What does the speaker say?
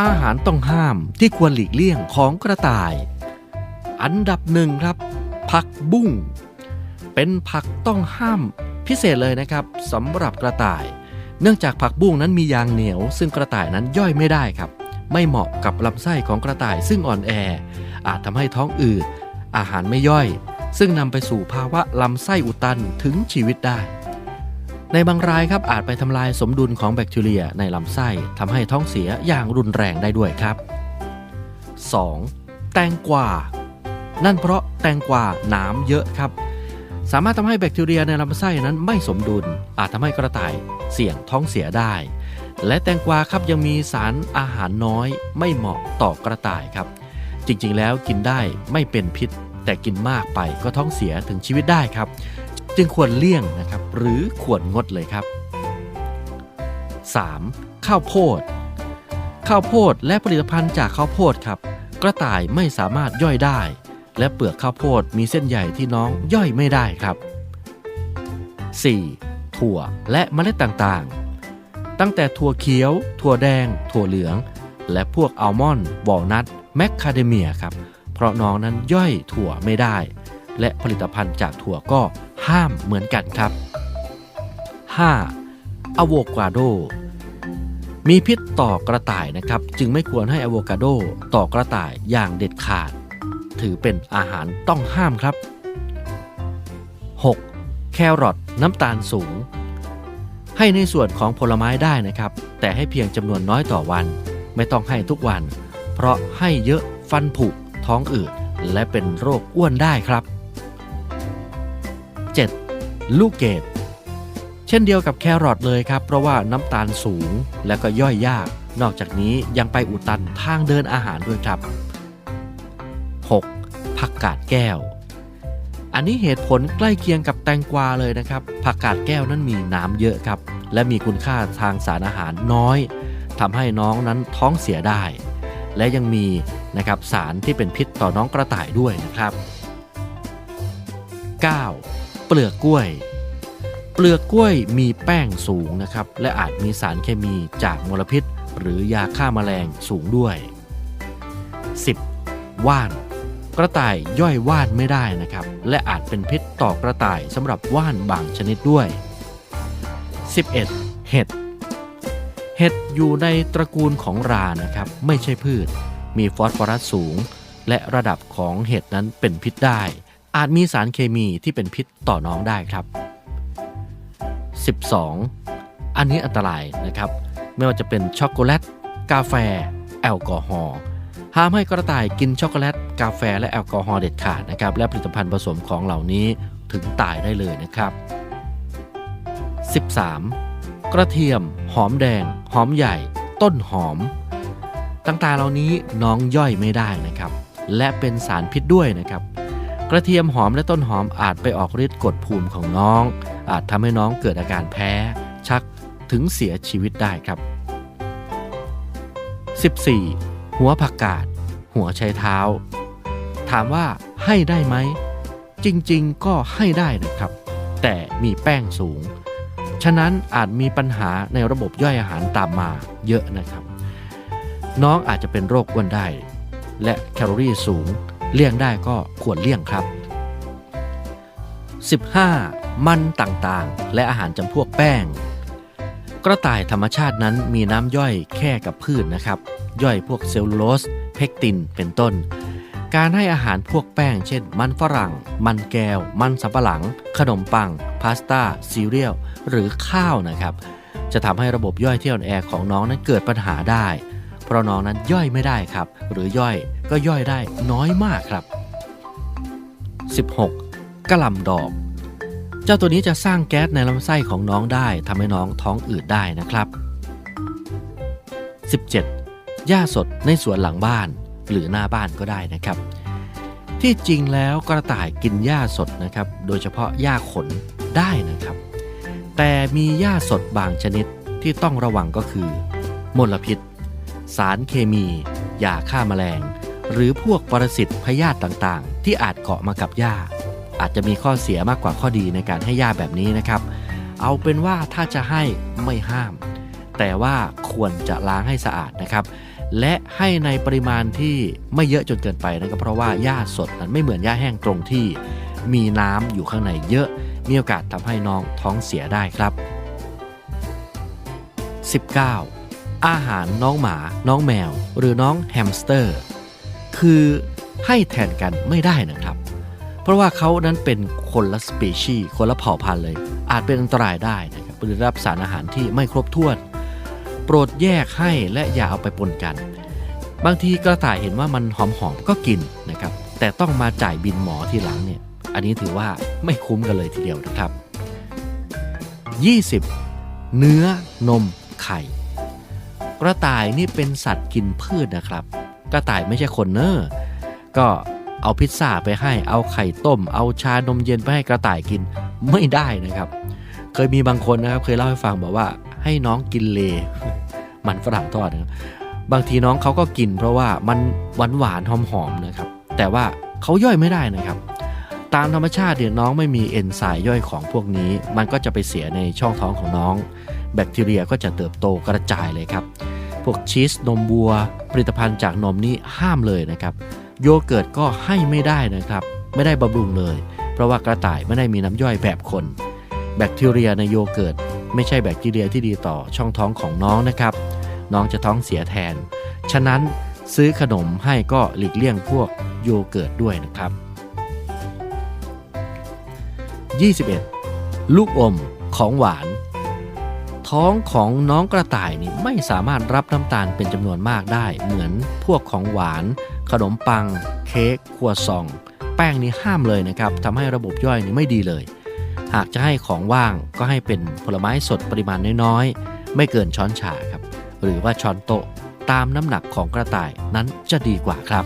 อาหารต้องห้ามที่ควรหลีกเลี่ยงของกระต่าย อันดับหนึ่งครับ ผักบุ้ง เป็นผักต้องห้ามพิเศษเลยนะครับสำหรับกระต่าย เนื่องจากผักบุ้งนั้นมียางเหนียว ซึ่งกระต่ายนั้นย่อยไม่ได้ครับ ไม่เหมาะกับลำไส้ของกระต่ายซึ่งอ่อนแอ อาจทำให้ท้องอืดอาหารไม่ย่อย ซึ่งนำไปสู่ภาวะลำไส้อุดตันถึงชีวิตได้ ในบางรายครับอาจไปทำลายสมดุลของแบคทีเรียในลำไส้ทำให้ท้องเสียอย่างรุนแรงได้ด้วยครับ 2. แตงกวา นั่นเพราะแตงกวาหนามเยอะครับ สามารถทำให้แบคทีเรียในลำไส้นั้นไม่สมดุล อาจทำให้กระต่ายเสี่ยงท้องเสียได้ และแตงกวาครับยังมีสารอาหารน้อยไม่เหมาะต่อกระต่ายครับ จริงๆ แล้วกินได้ไม่เป็นพิษ แต่กินมากไปก็ท้องเสียถึงชีวิตได้ครับ จึงควรเลี่ยงนะครับ หรือควรงดเลยครับ 3. ข้าวโพด ข้าวโพดและผลิตภัณฑ์จากข้าวโพดครับ กระต่ายไม่สามารถย่อยได้ และเปลือกข้าวโพดมีเส้นใหญ่ที่น้องย่อยไม่ได้ครับ 4. ถั่วและเมล็ดต่างๆ ตั้งแต่ถั่วเขียว ถั่วแดง ถั่วเหลือง และพวกอัลมอนด์วอลนัทแมคคาเดเมียครับ เพราะน้องนั้นย่อยถั่วไม่ได้ และผลิตภัณฑ์จากถั่วก็ห้ามเหมือนกันครับ 5. อะโวคาโด มีพิษต่อกระต่ายนะครับ จึงไม่ควรให้อะโวคาโดต่อกระต่ายอย่างเด็ดขาด ถือเป็นอาหารต้องห้ามครับ 6. แครอทน้ำตาลสูง ให้ในส่วนของผลไม้ได้นะครับ แต่ให้เพียงจำนวนน้อยต่อวัน ไม่ต้องให้ทุกวัน เพราะให้เยอะฟันผุท้องอืดและเป็นโรคอ้วนได้ครับ ลูกเกดเช่นเดียวกับแครอทเลยครับ เพราะว่าน้ำตาลสูงและก็ย่อยยาก นอกจากนี้ยังไปอุดตันทางเดินอาหารด้วยครับ 6. ผักกาดแก้ว อันนี้เหตุผลใกล้เคียงกับแตงกวาเลยนะครับ ผักกาดแก้วนั้นมีน้ำเยอะครับ และมีคุณค่าทางสารอาหารน้อยทำให้น้องนั้นท้องเสียได้ และยังมีนะครับสารที่เป็นพิษต่อน้องกระต่ายด้วยนะครับ 9. เปลือกกล้วย เปลือกกล้วยมีแป้งสูงนะครับ และอาจมีสารเคมีจากมลพิษ หรือยาฆ่ามาแมลงสูงด้วย 10. ว่าน กระต่ายย่อยว่านไม่ได้นะครับ และอาจเป็นพิษต่อกระต่ายสำหรับว่านบางชนิดด้วย 11. เห็ดเห็ดอยู่ในตระกูลของรานะครับ ไม่ใช่พืช มีฟอสฟอรัสสูง และระดับของเห็ดนั้นเป็นพิษได้ อาจมีสารเคมีที่เป็นพิษต่อน้องได้ครับ 12. อันนี้อันตรายนะครับ ไม่ว่าจะเป็นช็อกโกแลต กาแฟ แอลกอฮอล์ห้ามให้กระต่ายกินช็อกโกแลต กาแฟและแอลกอฮอล์เด็ดขาดนะครับ และผลิตภัณฑ์ผสมของเหล่านี้ถึงตายได้เลยนะครับ 13. กระเทียม หอมแดง หอมใหญ่ ต้นหอม ต่างๆเหล่านี้น้องย่อยไม่ได้นะครับ และเป็นสารพิษด้วยนะครับ ระเทียมหอมและต้นหอมอาจไปออกฤทธิ์กดภูมิของน้อง อาจทำให้น้องเกิดอาการแพ้ ชักถึงเสียชีวิตได้ครับ 14. หัวผักกาด หัวไชเท้า ถามว่าให้ได้ไหม จริงๆ ก็ให้ได้นะครับ แต่มีแป้งสูง ฉะนั้นอาจมีปัญหาในระบบย่อยอาหารตามมาเยอะนะครับ น้องอาจจะเป็นโรคอ้วนได้ และแคลอรี่สูง เลี่ยงได้ก็ควรเลี่ยงครับ 15. มันต่างๆ และอาหารจำพวกแป้ง กระต่ายธรรมชาตินั้นมีน้ำย่อยแค่กับพืชนะครับ ย่อยพวกเซลลูโลส เพกติน เป็นต้น การให้อาหารพวกแป้ง เช่น มันฝรั่ง มันแก้ว มันสำปะหลัง ขนมปัง พาสต้า ซีเรียล หรือข้าวนะครับ จะทำให้ระบบย่อยที่อ่อนแอของน้องนั้นเกิดปัญหาได้ เพราะน้องนั้นย่อยไม่ได้ครับ หรือย่อยก็ย่อยได้น้อยมากครับ 16. กระหล่ำดอก เจ้าตัวนี้จะสร้างแก๊สในลำไส้ของน้องได้ทำให้น้องท้องอืดได้นะครับ 17. หญ้าสดในสวนหลังบ้าน หรือหน้าบ้านก็ได้นะครับ ที่จริงแล้วกระต่ายกินหญ้าสดนะครับ โดยเฉพาะหญ้าขนได้นะครับ แต่มีหญ้าสดบางชนิดที่ต้องระวังก็คือ มลพิษ สารเคมียาฆ่าแมลง หรือพวกปรสิตพยาธิต่างๆ ที่อาจเกาะมากับหญ้า อาจจะมีข้อเสียมากกว่าข้อดีในการให้หญ้าแบบนี้นะครับ เอาเป็นว่าถ้าจะให้ไม่ห้าม แต่ว่าควรจะล้างให้สะอาดนะครับ และให้ในปริมาณที่ไม่เยอะจนเกินไปนะครับเพราะว่าหญ้าสดนั้นไม่เหมือนหญ้าแห้งตรงที่ มีน้ำอยู่ข้างในเยอะมีโอกาสทำให้น้องท้องเสียได้ครับ 19. อาหารน้องหมา น้องแมว หรือน้องแฮมสเตอร์ คือให้แทนกันไม่ได้นะครับ เพราะว่าเขานั้นเป็นคนละสปีชีส์คนละเผ่าพันธุ์เลย อาจเป็นอันตรายได้นะครับหรือรับสารอาหารที่ไม่ครบถ้วน โปรดแยกให้และอย่าเอาไปปนกัน บางทีกระต่ายเห็นว่ามันหอมๆก็กินนะครับ แต่ต้องมาจ่ายบินหมอทีหลังเนี่ย อันนี้ถือว่าไม่คุ้มกันเลยทีเดียวนะครับ 20. เนื้อนมไข่ กระต่ายนี่เป็นสัตว์กินพืชนะครับ กระต่ายไม่ใช่คนเนอร์ก็เอาพิซซ่าไปให้ เอาไข่ต้ม เอาชานมเย็นไปให้กระต่ายกินไม่ได้นะครับ เคยมีบางคนนะครับ เคยเล่าให้ฟังบอกว่าให้น้องกินเล มันฝรั่งทอดนะครับบางทีน้องเขาก็กิน เพราะว่ามันหวานหวานๆหอมนะครับ แต่ว่าเขาย่อยไม่ได้นะครับ ตามธรรมชาติเนี่ยน้องไม่มีเอนไซม์ย่อยของพวกนี้ มันก็จะไปเสียในช่องท้องของน้อง แบคทีเรียก็จะเติบโตกระจายเลยครับ พวกชีสนมวัว ผลิตภัณฑ์จากนมนี่ห้ามเลยนะครับ โยเกิร์ตก็ให้ไม่ได้นะครับ ไม่ได้บำรุงเลย เพราะว่ากระต่ายไม่ได้มีน้ำย่อยแบบคน แบคทีเรียในโยเกิร์ตไม่ใช่แบคทีเรียที่ดีต่อช่องท้องของน้องนะครับ น้องจะท้องเสียแทน ฉะนั้นซื้อขนมให้ก็หลีกเลี่ยงพวกโยเกิร์ตด้วยนะครับ 21. ลูกอมของหวาน ท้องของน้องกระต่ายนี่ไม่สามารถรับน้ำตาลเป็นจำนวนมากได้ เหมือนพวกของหวาน ขนมปัง เค้กครัวซอง แป้งนี่ห้ามเลยนะครับทำให้ระบบย่อยนี่ไม่ดีเลย หากจะให้ของว่างก็ให้เป็นผลไม้สดปริมาณน้อยๆ ไม่เกินช้อนชาครับ หรือว่าช้อนโต๊ะตามน้ำหนักของกระต่ายนั้นจะดีกว่าครับ